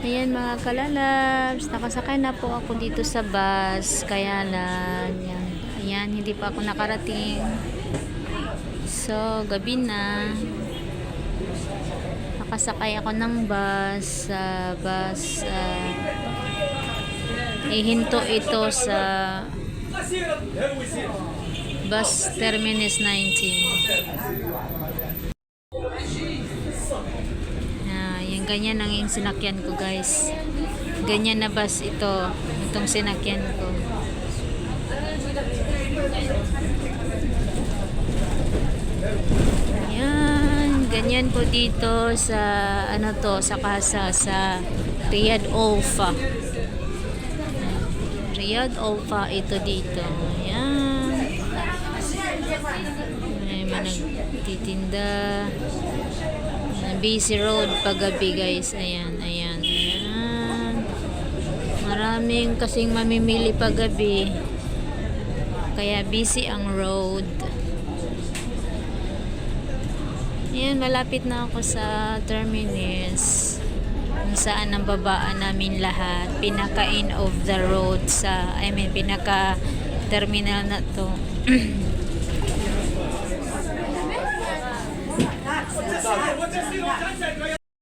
Ayan mga kalalabs, nakasakay na po ako dito sa bus. Kaya lang, yan. Ayan, hindi pa ako nakarating. So, gabi na. Nakasakay ako ng bus sa bus. ah, ihinto ito sa bus terminus 19. Ah, yung ganyan ang yung sinakyan ko guys. Ganyan na bus ito. Itong sinakyan ko. Yan, ganyan po dito sa ano to, sa kasa sa Riyadh Olfa. Riyadh Olfa ito dito. Yan. Mga nagtitinda. Ayan, busy road paggabi guys. Ayan, ayan, ayan. Maraming kasing mamimili paggabi. Kaya busy ang road. Ayan, malapit na ako sa terminus. Kung saan ang babaan namin lahat. Pinaka end of the road sa, I mean, pinaka terminal na to. bendecido